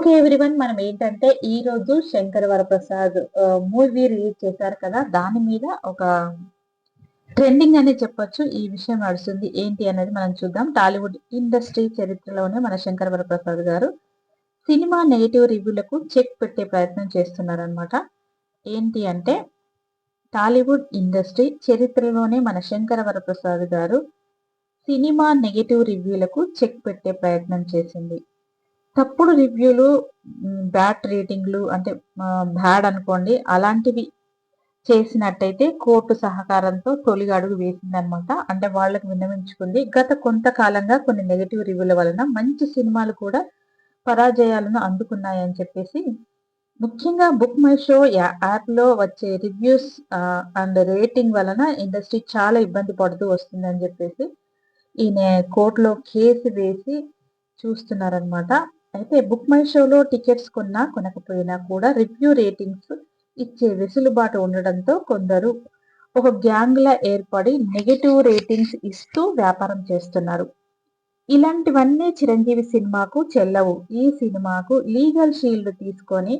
Okay everyone మనం ఏంటంటే ఈ రోజు శంకర్ వరప్రసాద్ మూవీ రిలీజ్ చేశారు కదా. దాని మీద ఒక ట్రెండింగ్ అనే చెప్పొచ్చు. ఈ విషయం నడుస్తుంది. ఏంటి అనేది మనం చూద్దాం. టాలీవుడ్ ఇండస్ట్రీ చరిత్రలోనే మన శంకర్ వరప్రసాద్ గారు సినిమా నెగిటివ్ రివ్యూలకు చెక్ పెట్టే ప్రయత్నం చేస్తున్నారనమాట ఏంటి అంటే టాలీవుడ్ ఇండస్ట్రీ చరిత్రలోనే మన శంకర వరప్రసాద్ గారు సినిమా నెగిటివ్ రివ్యూలకు చెక్ పెట్టే ప్రయత్నం చేసింది. తప్పుడు రివ్యూలు బ్యాడ్ రేటింగ్లు అంటే బ్యాడ్ అనుకోండి అలాంటివి చేసినట్టయితే కోర్టు సహకారంతో తొలి అడుగు వేసిందనమాట. అంటే వాళ్ళకి విన్నవించుకుంది. గత కొంతకాలంగా కొన్ని నెగిటివ్ రివ్యూల వలన మంచి సినిమాలు కూడా పరాజయాలను అందుకున్నాయని చెప్పేసి ముఖ్యంగా బుక్ మై షో యాప్లో వచ్చే రివ్యూస్ అండ్ రేటింగ్ వలన ఇండస్ట్రీ చాలా ఇబ్బంది పడుతూ వస్తుందని చెప్పేసి ఈయన కోర్టులో కేసు వేసి చూస్తున్నారనమాట. అయితే బుక్ మై షోలో టికెట్స్ కొన్నా కొనకపోయినా కూడా రివ్యూ రేటింగ్స్ ఇచ్చే వెసులుబాటు ఉండడంతో కొందరు ఒక గ్యాంగ్లా ఏర్పడి నెగటివ్ రేటింగ్స్ ఇస్తూ వ్యాపారం చేస్తున్నారు. ఇలాంటివన్నీ చిరంజీవి సినిమాకు చెల్లవు. ఈ సినిమాకు లీగల్ షీల్డ్ తీసుకొని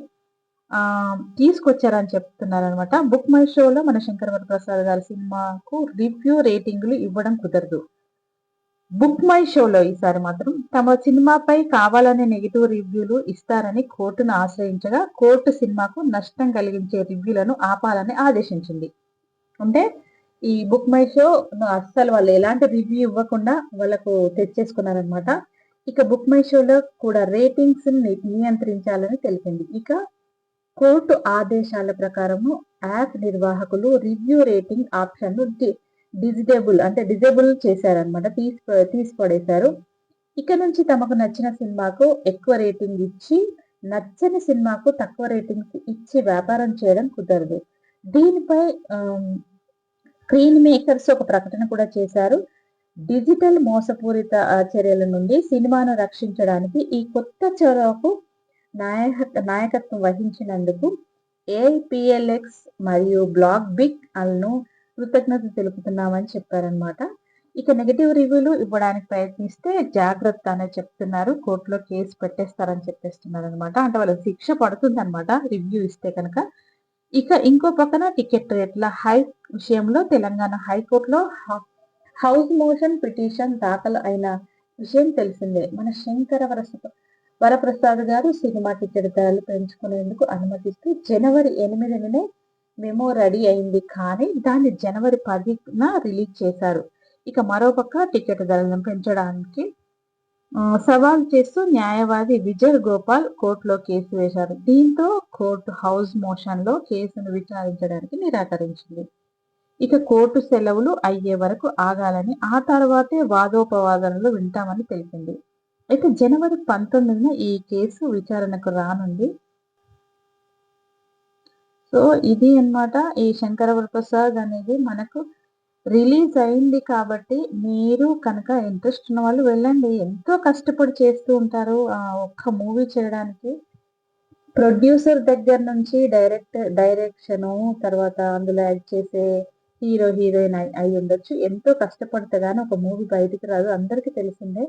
తీసుకొచ్చారని చెప్తున్నారు అనమాట బుక్ మై షోలో మన శంకర ప్రసాద్ గారి సినిమాకు రివ్యూ రేటింగ్లు ఇవ్వడం కుదరదు. బుక్ మై షోలో ఈసారి మాత్రం తమ సినిమాపై కావాలనే నెగిటివ్ రివ్యూలు ఇస్తారని కోర్టును ఆశ్రయించగా కోర్టు సినిమాకు నష్టం కలిగించే రివ్యూలను ఆపాలని ఆదేశించింది. అంటే ఈ బుక్ మై షో అస్సలు వాళ్ళు ఎలాంటి రివ్యూ ఇవ్వకుండా వాళ్ళకు తెచ్చేసుకున్నారనమాట ఇక బుక్ మై షోలో కూడా రేటింగ్స్ నియంత్రించాలని తెలిపింది. ఇక కోర్టు ఆదేశాల ప్రకారము యాప్ నిర్వాహకులు రివ్యూ రేటింగ్ ఆప్షన్ను డిజిటేబుల్ అంటే డిజేబుల్ చేశారనమాట తీసి తీసి పడేశారు ఇక్కడ నుంచి తమకు నచ్చిన సినిమాకు ఎక్కువ రేటింగ్ ఇచ్చి నచ్చని సినిమాకు తక్కువ రేటింగ్ ఇచ్చి వ్యాపారం చేయడం కుదరదు. దీనిపై స్క్రీన్ మేకర్స్ ఒక ప్రకటన కూడా చేశారు. డిజిటల్ మోసపూరిత చర్యల నుండి సినిమాను రక్షించడానికి ఈ కొత్త చొరవకు నాయక నాయకత్వం వహించినందుకు ఏఐపిఎల్ఎక్స్ మరియు బ్లాక్ బిగ్ అల్ను కృతజ్ఞత తెలుపుతున్నామని చెప్పారనమాట ఇక నెగిటివ్ రివ్యూలు ఇవ్వడానికి ప్రయత్నిస్తే జాగ్రత్త అనే చెప్తున్నారు. కోర్టులో కేసు పెట్టేస్తారని చెప్పేస్తున్నారు అనమాట అంటే వాళ్ళకి శిక్ష పడుతుంది అనమాట రివ్యూ ఇస్తే కనుక. ఇక ఇంకో పక్కన టికెట్ రేట్ల హై విషయంలో తెలంగాణ హైకోర్టులో హౌస్ మోషన్ పిటిషన్ దాఖలు అయిన విషయం తెలిసిందే. మన శంకర వరస వరప్రసాద్ గారు సినిమా టికెట్ ధరలు పెంచుకునేందుకు అనుమతిస్తూ జనవరి ఎనిమిదినే మెమో రెడీ అయింది కానీ దాన్ని జనవరి పదిన రిలీజ్ చేశారు. ఇక మరోపక్క టికెట్ ధరలను పెంచడానికి సవాల్ చేస్తూ న్యాయవాది విజయ్ గోపాల్ కోర్టులో కేసు వేశారు. దీంతో కోర్టు హౌస్ మోషన్లో కేసును విచారించడానికి నిరాకరించింది. ఇక కోర్టు సెలవులు అయ్యే వరకు ఆగాలని ఆ తర్వాతే వాదోపవాదనలు వింటామని తెలిపింది. అయితే జనవరి పంతొమ్మిదిన ఈ కేసు విచారణకు రానుంది. సో ఇది అనమాట ఈ శంకరవరప్రసాద్ అనేది మనకు రిలీజ్ అయింది కాబట్టి మీరు కనుక ఇంట్రెస్ట్ ఉన్న వాళ్ళు వెళ్ళండి. ఎంతో కష్టపడి చేస్తూ ఉంటారు ఒక్క మూవీ చేయడానికి. ప్రొడ్యూసర్ దగ్గర నుంచి డైరెక్ట్ డైరెక్షను తర్వాత అందులో యాక్ట్ చేసే హీరో హీరోయిన్ అయి ఉండొచ్చు. ఎంతో కష్టపడితే కానీ ఒక మూవీ బయటికి రాదు. అందరికీ తెలిసిందే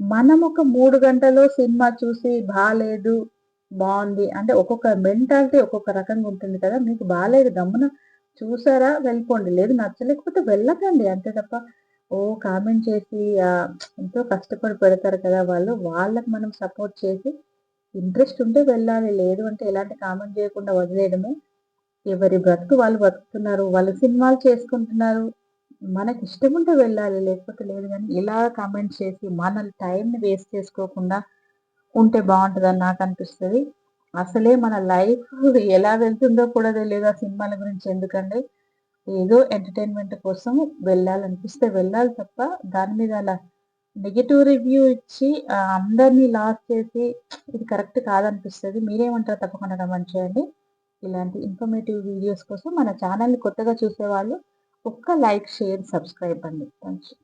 మనం ఒక మూడు గంటలో సినిమా చూసి బాగాలేదు బాగుంది. అంటే ఒక్కొక్క మెంటాలిటీ ఒక్కొక్క రకంగా ఉంటుంది కదా. మీకు బాగాలేదు గమ్మున చూసారా? వెళ్ళిపోండి. లేదు నచ్చలేకపోతే వెళ్ళకండి. అంతే తప్ప ఓ కామెంట్ చేసి ఎంతో కష్టపడి పెడతారు కదా వాళ్ళు. వాళ్ళకి మనం సపోర్ట్ చేసి ఇంట్రెస్ట్ ఉంటే వెళ్ళాలి. లేదు అంటే ఎలాంటి కామెంట్ చేయకుండా వదిలేయడమే. ఎవరి బ్రతుకు వాళ్ళు బ్రతుకుతున్నారు. వాళ్ళు సినిమాలు చేసుకుంటున్నారు. మనకి ఇష్టం ఉంటే వెళ్ళాలి. లేకపోతే లేదు కానీ ఇలా కామెంట్ చేసి మన టైంని వేస్ట్ చేసుకోకుండా ఉంటే బాగుంటుందని నాకు అనిపిస్తుంది. అసలే మన లైఫ్ ఎలా వెళ్తుందో కూడా తెలియదు ఆ సినిమాల గురించి ఎందుకంటే ఏదో ఎంటర్టైన్మెంట్ కోసం వెళ్ళాలనిపిస్తే వెళ్ళాలి తప్ప దాని మీద అలా నెగిటివ్ రివ్యూ ఇచ్చి అందరినీ లాస్ చేసి ఇది కరెక్ట్ కాదనిపిస్తుంది. మీరేమంటారు తప్పకుండా కమెంట్ చేయండి. ఇలాంటి ఇన్ఫర్మేటివ్ వీడియోస్ కోసం మన ఛానల్ని కొత్తగా చూసేవాళ్ళు ఒక్క లైక్ షేర్ సబ్స్క్రైబ్ అండి. Thank you